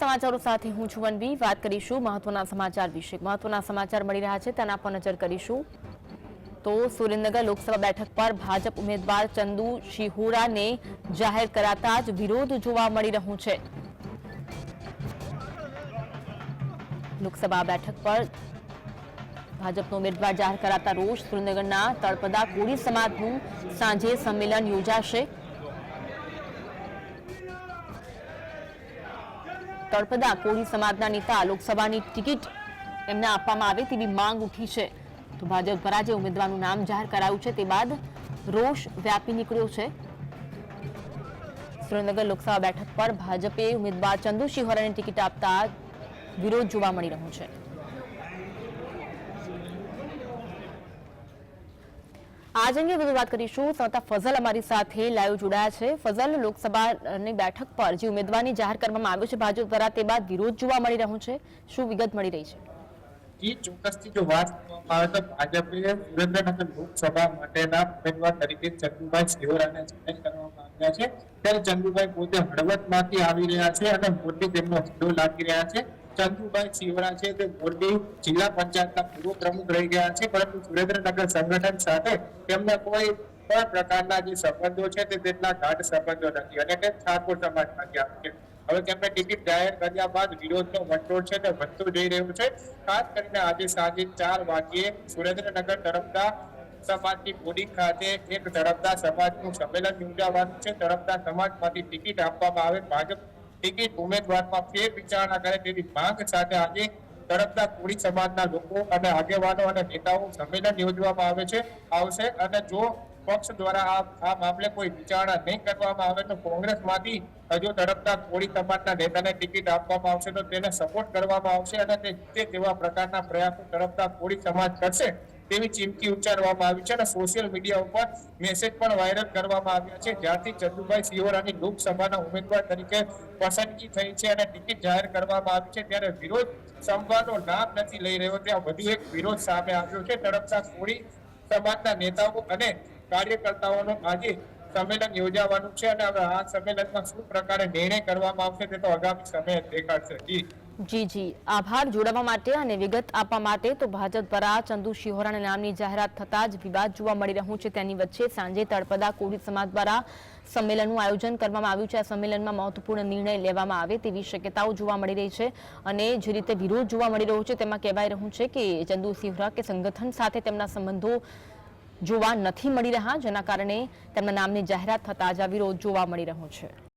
સમાચારો સાથે હું છું વનવી. વાત કરીશું મહત્વના સમાચાર વિશે. મહત્વના સમાચાર મળી રહ્યા છે, તેના પર નજર કરીશું. તો સુરેન્દ્રનગર લોકસભા બેઠક પર ભાજપ ઉમેદવાર ચંદુ શિહોરાને જાહેર કરાતા જ વિરોધ જોવા મળી રહ્યો છે. લોકસભા બેઠક પર ભાજપનો ઉમેદવાર જાહેર કરાતા રોષ સુરેન્દ્રનગરના તળપદા કોળી સમાજનું સાંજે સંમેલન યોજાશે. તળપદા કોળી સમાજના નેતા લોકસભાની ટિકિટ એમને આપવામાં આવે તેવી માંગ ઉઠી છે. તો ભાજપ દ્વારા જે ઉમેદવારનું નામ જાહેર કરાયું છે. તે બાદ રોષ વ્યાપી નીકળ્યો છે. સુરેન્દ્રનગર લોકસભા બેઠક પર ભાજપે ઉમેદવાર ચંદુ શિહોરાને ટિકિટ આપતા વિરોધ જોવા મળી રહ્યો છે. આજ અંગે વધુ વાત કરીશું. સંતા ફઝલ અમારી સાથે લાઈવ જોડાયા છે. ફઝલ, લોકસભાની બેઠક પર જે ઉમેદવારની જાહેર કરવામાં આવ્યો છે ભાજપ દ્વારા, તે બાદ વિરોધ જોવા મળી રહ્યો છે. શું વિગત મળી રહી છે? એ ચોક્કસથી જો વાત આવે તો ભાજપે સુરેન્દ્રનગર લોકસભા માટેના ઉમેદવાર તરીકે ચંદુભાઈ સિહોરાને જાહેર કરવામાં આવ્યા છે. ત્યારે ચંદુભાઈ પોતે હળવદમાંથી આવી રહ્યા છે અને મોરબી તેમનો ઝંડો લાગી રહ્યા છે. ચંદુભાઈ શિવરા છે તે મોરબી જિલ્લા પંચાયતના પૂર્વ પ્રમુખ રહી ગયા છે, પરંતુ સુરેન્દ્રનગર સંગઠન સાથે તેમના કોઈ પણ પ્રકારના જે સંબંધો છે તે તેટલા ગાઢ સંબંધો નથી અને તે ઠાકોર સમાજમાંથી આવે છે. હવે તેમને ટિકિટ જાહેર કર્યા બાદ વિરોધનો વંટોળ છે તે વધતો જઈ રહ્યો છે. ખાસ કરીને આજે સાંજે ચાર વાગ્યે સુરેન્દ્રનગર તરફના સમાજની બોડી ખાતે એક તરફદાર સમાજનું સંમેલન યોજાવાનું છે. તરફદાર સમાજમાંથી ટિકિટ આપવામાં આવે. ભાજપ ટિકિટ ઉમેદવારમાં ફેર વિચારણા કરે તેવી માંગ સાથે આજે તરફદાર કોળી સમાજના લોકો અને આગેવાનો અને નેતાઓ સંમેલન યોજવામાં આવે છે, આવશે અને જો પક્ષ દ્વારા આ આ મામલે કોઈ વિચારણા નહીં કરવામાં આવે તો કોંગ્રેસમાંથી હજુ તરફદાર કોળી સમાજના નેતાને ટિકિટ આપવામાં આવશે તો તેને સપોર્ટ કરવામાં આવશે અને તે તેવા પ્રકારના પ્રયાસો તરફદાર કોળી સમાજ કરશે. તેવી ચીમકી ઉચ્ચારવામાં આવી છે અને સોશિયલ મીડિયા ઉપર મેસેજ પણ વાયરલ કરવામાં આવ્યા છે. જ્યાંથી ચંદુભાઈ સિહોરાની લોકસભાના ઉમેદવાર તરીકે પસંદગી થઈ છે અને ટિકિટ જાહેર કરવામાં આવી છે. ત્યારે વિરોધ સંવાદનો નામ નથી લઈ રહ્યો. ત્યાં વધુ એક વિરોધ સામે આવ્યો છે. તડપતા કોળી સમાજના નેતાઓ અને કાર્યકર્તાઓનું આજે સંમેલન યોજાવાનું છે અને હવે આ સંમેલનમાં શું પ્રકારે નિર્ણય કરવામાં આવશે તે તો આગામી સમયે દેખાડશે. જી. જી જી. આભાર જોડાવા માટે અને વિગત આપવા માટે તો ભાજપ દ્વારા ચંદુ શિહોરાના નામની જાહેરાત થતાં જ વિવાદ જોવા મળી રહ્યું છે. તેની વચ્ચે સાંજે તળપદા કોળી સમાજ દ્વારા સંમેલનનું આયોજન કરવામાં આવ્યું છે. આ સંમેલનમાં મહત્વપૂર્ણ નિર્ણય લેવામાં આવે તેવી શક્યતાઓ જોવા મળી રહી છે અને જે રીતે વિરોધ જોવા મળી રહ્યો છે તેમાં કહેવાય રહ્યું છે કે ચંદુ શિહોરા કે સંગઠન સાથે તેમના સંબંધો જોવા નથી મળી રહ્યા, જેના કારણે તેમના નામની જાહેરાત થતાં જ આ વિરોધ જોવા મળી રહ્યો છે.